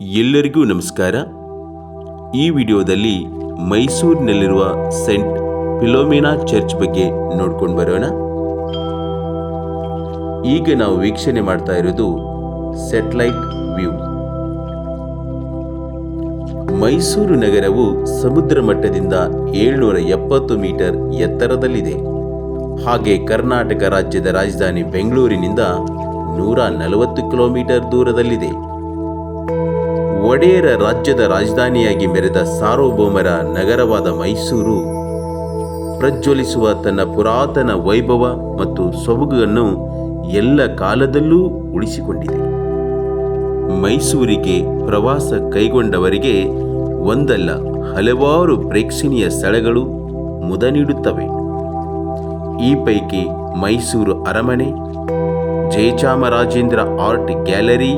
ಎಲ್ಲರಿಗೂ ನಮಸ್ಕಾರ. ಈ ವಿಡಿಯೋದಲ್ಲಿ ಮೈಸೂರಿನಲ್ಲಿರುವ ಸೆಂಟ್ ಫಿಲೋಮಿನಾ ಚರ್ಚ್ ಬಗ್ಗೆ ನೋಡ್ಕೊಂಡು ಬರೋಣ. ಈಗ ನಾವು ವೀಕ್ಷಣೆ ಮಾಡ್ತಾ ಇರೋದು ಸೆಟಲೈಟ್ ವ್ಯೂ. ಮೈಸೂರು ನಗರವು ಸಮುದ್ರ ಮಟ್ಟದಿಂದ ಏಳ್ನೂರ ಎಪ್ಪತ್ತು ಮೀಟರ್ ಎತ್ತರದಲ್ಲಿದೆ. ಹಾಗೆ ಕರ್ನಾಟಕ ರಾಜ್ಯದ ರಾಜಧಾನಿ ಬೆಂಗಳೂರಿನಿಂದ ನೂರ ನಲವತ್ತು ಕಿಲೋಮೀಟರ್ ದೂರದಲ್ಲಿದೆ. ಒಡೆಯರ ರಾಜ್ಯದ ರಾಜಧಾನಿಯಾಗಿ ಮೆರೆದ ಸಾರ್ವಭೌಮರ ನಗರವಾದ ಮೈಸೂರು ಪ್ರಜ್ವಲಿಸುವ ತನ್ನ ಪುರಾತನ ವೈಭವ ಮತ್ತು ಸೊಬಗನ್ನು ಎಲ್ಲ ಕಾಲದಲ್ಲೂ ಉಳಿಸಿಕೊಂಡಿದೆ. ಮೈಸೂರಿಗೆ ಪ್ರವಾಸ ಕೈಗೊಂಡವರಿಗೆ ಒಂದಲ್ಲ, ಹಲವಾರು ಪ್ರೇಕ್ಷಣೀಯ ಸ್ಥಳಗಳು ಮುದ ನೀಡುತ್ತವೆ ಈ ಪೈಕಿ ಮೈಸೂರು ಅರಮನೆ, Jayachamarajendra art gallery,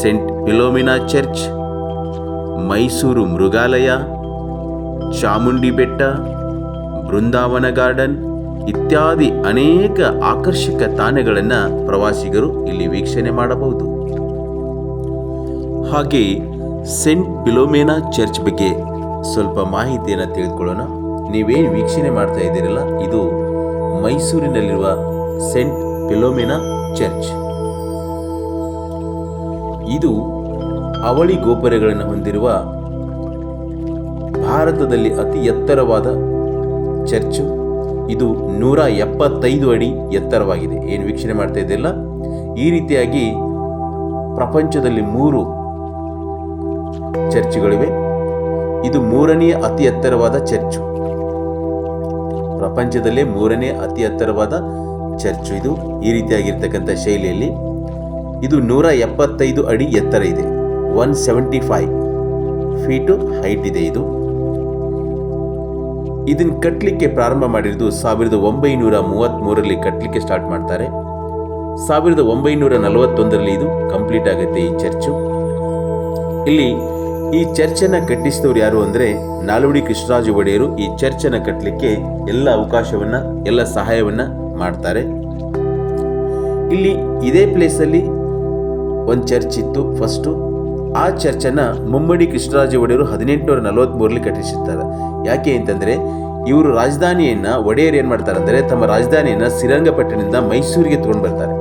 saint Philomena church, Mysuru ಮೃಗಾಲಯ, ಚಾಮುಂಡಿ ಬೆಟ್ಟ, ಬೃಂದಾವನ ಗಾರ್ಡನ್ ಇತ್ಯಾದಿ ಅನೇಕ ಆಕರ್ಷಕ ತಾಣಗಳನ್ನು ಪ್ರವಾಸಿಗರು ಇಲ್ಲಿ ವೀಕ್ಷಣೆ ಮಾಡಬಹುದು. ಹಾಗೆ ಸೆಂಟ್ ಫಿಲೋಮೇನಾ ಚರ್ಚ್ ಬಗ್ಗೆ ಸ್ವಲ್ಪ ಮಾಹಿತಿಯನ್ನು ತಿಳಿದುಕೊಳ್ಳೋಣ. ನೀವೇನು ವೀಕ್ಷಣೆ ಮಾಡ್ತಾ ಇದ್ದೀರಲ್ಲ, ಇದು ಮೈಸೂರಿನಲ್ಲಿರುವ ಸೆಂಟ್ ಫಿಲೋಮೇನಾ ಚರ್ಚ್. ಇದು ಅವಳಿ ಗೋಪುರಗಳನ್ನು ಹೊಂದಿರುವ ಭಾರತದಲ್ಲಿ ಅತಿ ಎತ್ತರವಾದ ಚರ್ಚು. ಇದು ನೂರ ಎಪ್ಪತ್ತೈದು ಅಡಿ ಎತ್ತರವಾಗಿದೆ. ಏನು ವೀಕ್ಷಣೆ ಮಾಡ್ತಾ ಇದ್ದಿಲ್ಲ? ಈ ರೀತಿಯಾಗಿ ಪ್ರಪಂಚದಲ್ಲಿ ಮೂರು ಚರ್ಚ್ಗಳಿವೆ. ಇದು ಮೂರನೆಯ ಅತಿ ಎತ್ತರವಾದ ಚರ್ಚು. ಪ್ರಪಂಚದಲ್ಲೇ ಮೂರನೇ ಅತಿ ಎತ್ತರವಾದ ಚರ್ಚು ಇದು. ಈ ರೀತಿಯಾಗಿರ್ತಕ್ಕಂಥ ಶೈಲಿಯಲ್ಲಿ ಇದು ನೂರ ಎಪ್ಪತ್ತೈದು ಅಡಿ ಎತ್ತರ ಇದೆ. One seventy five feet height ಇದೆ ಇದು. ಇದನ್ನು ಕಟ್ಟಲಿಕ್ಕೆ ಪ್ರಾರಂಭ ಮಾಡಿರೋದು ಸಾವಿರದ ಒಂಬೈನೂರ ಮೂವತ್ತ್ಮೂರರಲ್ಲಿ ಕಟ್ಟಲಿಕ್ಕೆ ಸ್ಟಾರ್ಟ್ ಮಾಡ್ತಾರೆ. ಸಾವಿರದ ಒಂಬೈನೂರ ನಲವತ್ತೊಂದರಲ್ಲಿ ಇದು ಕಂಪ್ಲೀಟ್ ಆಗುತ್ತೆ ಈ ಚರ್ಚು ಇಲ್ಲಿ ಈ ಚರ್ಚನ್ನು ಕಟ್ಟಿಸಿದವರು ಯಾರು ಅಂದರೆ ನಾಲ್ವಡಿ ಕೃಷ್ಣರಾಜ ಒಡೆಯರು ಈ ಚರ್ಚನ್ನು ಕಟ್ಟಲಿಕ್ಕೆ ಎಲ್ಲ ಅವಕಾಶವನ್ನು, ಎಲ್ಲ ಸಹಾಯವನ್ನು ಮಾಡ್ತಾರೆ. ಇಲ್ಲಿ ಇದೇ ಪ್ಲೇಸಲ್ಲಿ ಒಂದು ಚರ್ಚ್ ಇತ್ತು ಫಸ್ಟು ಆ ಚರ್ಚನ್ನು ಮುಮ್ಮಡಿ ಕೃಷ್ಣರಾಜ ಒಡೆಯರು ಹದಿನೆಂಟುನೂರ ನಲವತ್ತ್ಮೂರಲ್ಲಿ ಕಟ್ಟಿಸಿರ್ತಾರೆ. ಯಾಕೆ ಅಂತಂದರೆ, ಇವರು ರಾಜಧಾನಿಯನ್ನು ಒಡೆಯರು ಏನು ಮಾಡ್ತಾರೆ ಅಂದರೆ, ತಮ್ಮ ರಾಜಧಾನಿಯನ್ನು ಶ್ರೀರಂಗಪಟ್ಟಣದಿಂದ ಮೈಸೂರಿಗೆ ತಗೊಂಡು ಬರ್ತಾರೆ.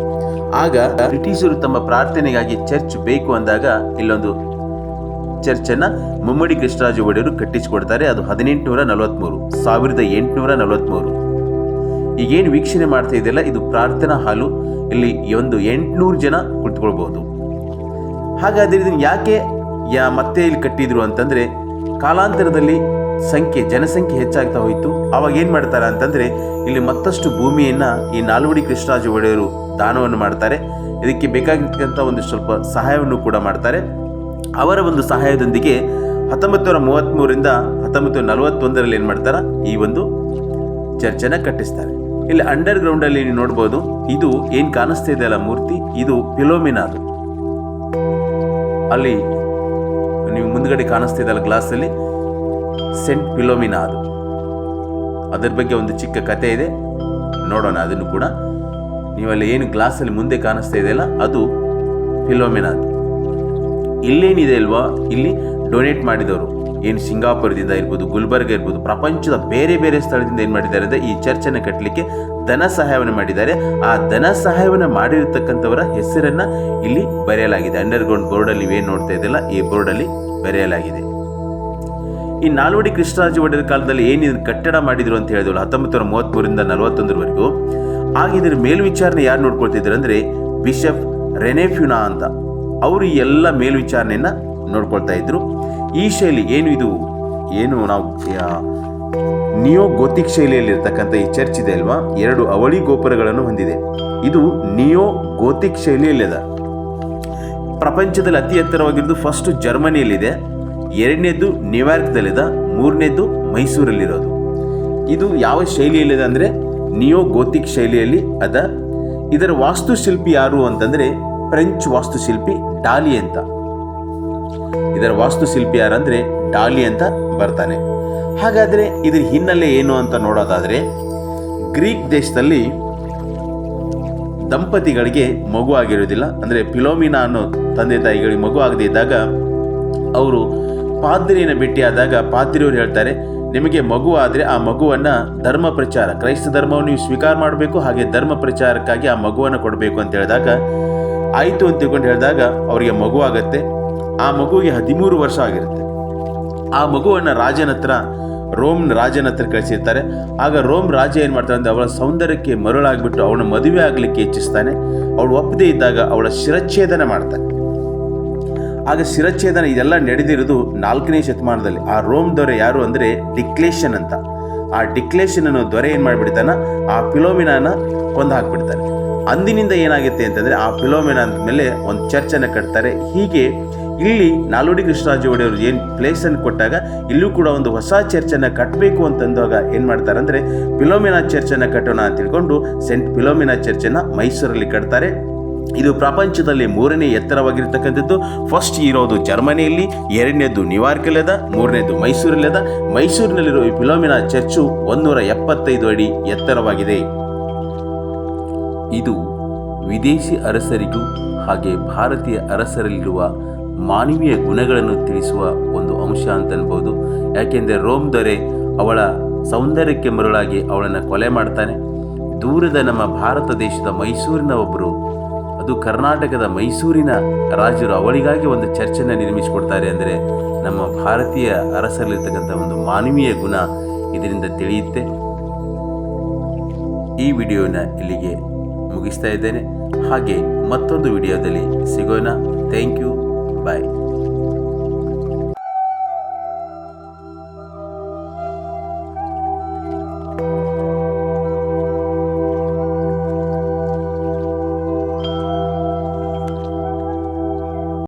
ಆಗ ಬ್ರಿಟಿಷರು ತಮ್ಮ ಪ್ರಾರ್ಥನೆಗಾಗಿ ಚರ್ಚ್ ಬೇಕು ಅಂದಾಗ ಇಲ್ಲೊಂದು ಚರ್ಚನ್ನು ಮುಮ್ಮಡಿ ಕೃಷ್ಣರಾಜ ಒಡೆಯರು ಕಟ್ಟಿಸಿಕೊಡ್ತಾರೆ, ಅದು ಹದಿನೆಂಟುನೂರ ನಲವತ್ತ್ಮೂರು ಸಾವಿರದ ಎಂಟುನೂರ ನಲವತ್ತ್ಮೂರು ಈಗೇನು ವೀಕ್ಷಣೆ ಮಾಡ್ತಾ ಇದೆಯಲ್ಲ, ಇದು ಪ್ರಾರ್ಥನಾ ಹಾಲು. ಇಲ್ಲಿ ಒಂದು ಎಂಟುನೂರು ಜನ ಕುಳಿತುಕೊಳ್ಬಹುದು. ಹಾಗಾದ್ರೆ ಇದನ್ನು ಯಾಕೆ ಯಾ ಮತ್ತೆ ಇಲ್ಲಿ ಕಟ್ಟಿದ್ರು ಅಂತಂದ್ರೆ ಕಾಲಾಂತರದಲ್ಲಿ ಸಂಖ್ಯೆ, ಜನಸಂಖ್ಯೆ ಹೆಚ್ಚಾಗ್ತಾ ಹೋಯಿತು. ಅವಾಗ ಏನು ಮಾಡ್ತಾರೆ ಅಂತಂದ್ರೆ ಇಲ್ಲಿ ಮತ್ತಷ್ಟು ಭೂಮಿಯನ್ನು ಈ ನಾಲ್ವಡಿ ಕೃಷ್ಣರಾಜ ಒಡೆಯರು ದಾನವನ್ನು ಮಾಡ್ತಾರೆ. ಇದಕ್ಕೆ ಬೇಕಾಗಿರ್ತಕ್ಕಂಥ ಒಂದು ಸ್ವಲ್ಪ ಸಹಾಯವನ್ನು ಕೂಡ ಮಾಡ್ತಾರೆ. ಅವರ ಒಂದು ಸಹಾಯದೊಂದಿಗೆ ಹತ್ತೊಂಬತ್ತು ನೂರ ಮೂವತ್ತ್ಮೂರಿಂದ ಹತ್ತೊಂಬತ್ತು ನೂರ ನಲವತ್ತೊಂದರಲ್ಲಿ ಏನು ಮಾಡ್ತಾರೆ? ಈ ಒಂದು ಚರ್ಚನ್ನ ಕಟ್ಟಿಸ್ತಾರೆ. ಇಲ್ಲಿ ಅಂಡರ್ ಗ್ರೌಂಡ್ ಅಲ್ಲಿ ನೀವು ನೋಡ್ಬೋದು, ಇದು ಏನು ಕಾಣಿಸ್ತಾ ಇದೆಯಲ್ಲ ಮೂರ್ತಿ? ಇದು ಫಿಲೋಮಿನಾದು. ಅಲ್ಲಿ ನೀವು ಮುಂದ್ಗಡೆ ಕಾಣಿಸ್ತಾ ಇದೆಯಲ್ಲ ಗ್ಲಾಸ್ ಅಲ್ಲಿ ಸೆಂಟ್ ಫಿಲೋಮಿನಾ ಅದು. ಅದರ ಬಗ್ಗೆ ಒಂದು ಚಿಕ್ಕ ಕತೆ ಇದೆ. ನೋಡೋಣ ಅದನ್ನು ಕೂಡ. ನೀವಲ್ಲಿ ಏನು ಗ್ಲಾಸಲ್ಲಿ ಮುಂದೆ ಕಾಣಿಸ್ತಾ ಇದೆಯಲ್ಲ, ಅದು ಫಿಲೋಮಿನಾ ಇಲ್ಲೇನಿದೆ ಅಲ್ವಾ? ಇಲ್ಲಿ ಡೊನೇಟ್ ಮಾಡಿದವರು. ಏನು ಸಿಂಗಾಪುರದಿಂದ ಇರ್ಬೋದು, ಗುಲ್ಬರ್ಗ ಇರ್ಬೋದು, ಪ್ರಪಂಚದ ಬೇರೆ ಬೇರೆ ಸ್ಥಳದಿಂದ ಏನು ಮಾಡಿದ್ದಾರೆ ಅಂದರೆ ಈ ಚರ್ಚನ್ನು ಕಟ್ಟಲಿಕ್ಕೆ ಧನ ಸಹಾಯವನ್ನು ಮಾಡಿದ್ದಾರೆ. ಆ ಧನ ಸಹಾಯವನ್ನು ಮಾಡಿರತಕ್ಕಂಥವರ ಹೆಸರನ್ನು ಇಲ್ಲಿ ಬರೆಯಲಾಗಿದೆ. ಅಂಡರ್ಗ್ರೌಂಡ್ ಬೋರ್ಡಲ್ಲಿ ನೀವೇನು ನೋಡ್ತಾ ಇದ್ದಿಲ್ಲ ಈ ಬೋರ್ಡಲ್ಲಿ ಬರೆಯಲಾಗಿದೆ. ಈ ನಾಲ್ವಡಿ ಕೃಷ್ಣರಾಜ ಒಡೆಯರ ಕಾಲದಲ್ಲಿ ಏನು ಕಟ್ಟಡ ಮಾಡಿದ್ರು ಅಂತ ಹೇಳಿದ್ರು ಹತ್ತೊಂಬತ್ತು ನೂರ ಮೂವತ್ತ್ಮೂರಿಂದ ನಲವತ್ತೊಂದರವರೆಗೂ. ಆಗ ಇದ್ರ ಮೇಲ್ವಿಚಾರಣೆ ಯಾರು ನೋಡ್ಕೊಳ್ತಿದ್ರು ಅಂದರೆ ಬಿಷಪ್ ರೆನೆಫ್ಯುನಾ ಅಂತ. ಅವರು ಈ ಎಲ್ಲ ಮೇಲ್ವಿಚಾರಣೆಯನ್ನು ನೋಡ್ಕೊಳ್ತಾ ಇದ್ರು. ಈ ಶೈಲಿ ಏನು ಇದು? ಏನು ನಾವು ನಿಯೋ ಗೋತಿಕ್ ಶೈಲಿಯಲ್ಲಿರ್ತಕ್ಕಂಥ ಈ ಚರ್ಚ್ ಇದೆ ಅಲ್ವಾ? ಎರಡು ಅವಳಿ ಗೋಪುರಗಳನ್ನು ಹೊಂದಿದೆ. ಇದು ನಿಯೋ ಗೋತಿಕ್ ಶೈಲಿಯಲ್ಲಿದೆ. ಪ್ರಪಂಚದಲ್ಲಿ ಅತಿ ಎತ್ತರವಾಗಿರೋದು ಫಸ್ಟ್ ಜರ್ಮನಿಯಲ್ಲಿದೆ. ಎರಡನೇದು ನ್ಯೂಯಾರ್ಕ್ದಲ್ಲಿದೆ ಮೂರನೇದು ಮೈಸೂರಲ್ಲಿರೋದು. ಇದು ಯಾವ ಶೈಲಿಯಲ್ಲಿದೆ ಅಂದರೆ ನಿಯೋ ಗೋತಿಕ್ ಶೈಲಿಯಲ್ಲಿ ಅದ. ಇದರ ವಾಸ್ತುಶಿಲ್ಪಿ ಯಾರು ಅಂತಂದರೆ ಫ್ರೆಂಚ್ ವಾಸ್ತುಶಿಲ್ಪಿ ಡಾಲಿ ಅಂತ. ಇದರ ವಾಸ್ತುಶಿಲ್ಪಿ ಯಾರಂದರೆ ಡಾಲಿ ಅಂತ ಬರ್ತಾನೆ. ಹಾಗಾದರೆ ಇದರ ಹಿನ್ನೆಲೆ ಏನು ಅಂತ ನೋಡೋದಾದರೆ ಗ್ರೀಕ್ ದೇಶದಲ್ಲಿ ದಂಪತಿಗಳಿಗೆ ಮಗು ಆಗಿರೋದಿಲ್ಲ ಅಂದರೆ ಪಿಲೋಮಿನಾ ಅನ್ನೋ ತಂದೆ ತಾಯಿಗಳಿಗೆ ಮಗು ಆಗದೇ ಇದ್ದಾಗ ಅವರು ಪಾದ್ರಿಯನ್ನು ಭೇಟಿಯಾದಾಗ ಪಾದ್ರಿಯವರು ಹೇಳ್ತಾರೆ, ನಿಮಗೆ ಮಗು ಆದರೆ ಆ ಮಗುವನ್ನು ಧರ್ಮ ಪ್ರಚಾರ, ಕ್ರೈಸ್ತ ಧರ್ಮವನ್ನು ನೀವು ಸ್ವೀಕಾರ ಮಾಡಬೇಕು, ಹಾಗೆ ಧರ್ಮ ಪ್ರಚಾರಕ್ಕಾಗಿ ಆ ಮಗುವನ್ನು ಕೊಡಬೇಕು ಅಂತ ಹೇಳಿದಾಗ ಆಯಿತು ಅಂತ ತಿಳ್ಕೊಂಡು ಹೇಳಿದಾಗ ಅವರಿಗೆ ಮಗು ಆಗತ್ತೆ. ಆ ಮಗುವಿಗೆ ಹದಿಮೂರು ವರ್ಷ ಆಗಿರುತ್ತೆ. ಆ ಮಗುವನ್ನು ರಾಜನ ಹತ್ರ ರೋಮ್ ರಾಜನ ಹತ್ರ ಕಳಿಸಿರ್ತಾರೆ. ಆಗ ರೋಮ್ ರಾಜ ಏನು ಮಾಡ್ತಾನೆ ಅಂದರೆ ಅವಳ ಸೌಂದರ್ಯಕ್ಕೆ ಮರುಳಾಗ್ಬಿಟ್ಟು ಅವಳ ಮದುವೆ ಆಗಲಿಕ್ಕೆ ಇಚ್ಛಿಸ್ತಾನೆ. ಅವಳು ಒಪ್ಪದೇ ಇದ್ದಾಗ ಅವಳ ಶಿರಚ್ಛೇದನ ಮಾಡ್ತಾನೆ ಆಗ ಶಿರಚ್ಛೇದನ ಇದೆಲ್ಲ ನಡೆದಿರೋದು ನಾಲ್ಕನೇ ಶತಮಾನದಲ್ಲಿ. ಆ ರೋಮ್ ದೊರೆ ಯಾರು ಅಂದರೆ ಡಿಕ್ಲೇಷನ್ ಅಂತ. ಆ ಡಿಕ್ಲೇಷನ್ ಅನ್ನೋ ದೊರೆ ಏನು ಮಾಡಿಬಿಡ್ತಾನ? ಆ ಪಿಲೋಮಿನಾನ ಕೊಂದು ಹಾಕ್ಬಿಡ್ತಾನೆ. ಅಂದಿನಿಂದ ಏನಾಗುತ್ತೆ ಅಂತಂದರೆ ಆ ಫಿಲೋಮಿನಾ ಮೇಲೆ ಒಂದು ಚರ್ಚನ್ನು ಕಟ್ತಾರೆ. ಹೀಗೆ ಇಲ್ಲಿ ನಾಲ್ವಡಿ ಕೃಷ್ಣರಾಜ ಒಡೆಯವರು ಏನು ಪ್ಲೇಸನ್ನು ಕೊಟ್ಟಾಗ ಇಲ್ಲೂ ಕೂಡ ಒಂದು ಹೊಸ ಚರ್ಚನ್ನು ಕಟ್ಟಬೇಕು ಅಂತಂದಾಗ ಏನು ಮಾಡ್ತಾರೆ ಅಂದರೆ ಫಿಲೋಮಿನಾ ಚರ್ಚನ್ನು ಕಟ್ಟೋಣ ಅಂತ ತಿಳ್ಕೊಂಡು ಸೆಂಟ್ ಫಿಲೋಮಿನಾ ಚರ್ಚನ್ನು ಮೈಸೂರಲ್ಲಿ ಕಟ್ತಾರೆ. ಇದು ಪ್ರಪಂಚದಲ್ಲಿ ಮೂರನೇ ಎತ್ತರವಾಗಿರ್ತಕ್ಕಂಥದ್ದು. ಫಸ್ಟ್ ಇರೋದು ಜರ್ಮನಿಯಲ್ಲಿ, ಎರಡನೇದು ನ್ಯೂಯಾರ್ಕಲ್ಲಿದೆ ಮೂರನೇದು ಮೈಸೂರಲ್ಲಿದೆ ಮೈಸೂರಿನಲ್ಲಿರೋ ಈ ಫಿಲೋಮಿನಾ ಚರ್ಚು ಒಂದೂರ ಎಪ್ಪತ್ತೈದು ಅಡಿ ಎತ್ತರವಾಗಿದೆ. ಇದು ವಿದೇಶಿ ಅರಸರಿಗೂ ಹಾಗೆ ಭಾರತೀಯ ಅರಸರಲ್ಲಿರುವ ಮಾನವೀಯ ಗುಣಗಳನ್ನು ತಿಳಿಸುವ ಒಂದು ಅಂಶ ಅಂತ ಅನ್ಬೋದು ಯಾಕೆಂದರೆ ರೋಮ್ ದೊರೆ ಅವಳ ಸೌಂದರ್ಯಕ್ಕೆ ಮರುಳಾಗಿ ಅವಳನ್ನು ಕೊಲೆ ಮಾಡ್ತಾನೆ. ದೂರದ ನಮ್ಮ ಭಾರತ ದೇಶದ ಮೈಸೂರಿನ ಒಬ್ಬರು ಅದು ಕರ್ನಾಟಕದ ಮೈಸೂರಿನ ರಾಜರು ಅವಳಿಗಾಗಿ ಒಂದು ಚರ್ಚನ್ನು ನಿರ್ಮಿಸಿಕೊಡ್ತಾರೆ ಅಂದರೆ ನಮ್ಮ ಭಾರತೀಯ ಅರಸರಲ್ಲಿರ್ತಕ್ಕಂಥ ಒಂದು ಮಾನವೀಯ ಗುಣ ಇದರಿಂದ ತಿಳಿಯುತ್ತೆ. ಈ ವಿಡಿಯೋನ ಇಲ್ಲಿಗೆ ಮುಗಿಸ್ತಾ ಇದ್ದೇನೆ. ಹಾಗೆ ಮತ್ತೊಂದು ವಿಡಿಯೋದಲ್ಲಿ ಸಿಗೋಣ. Thank you bye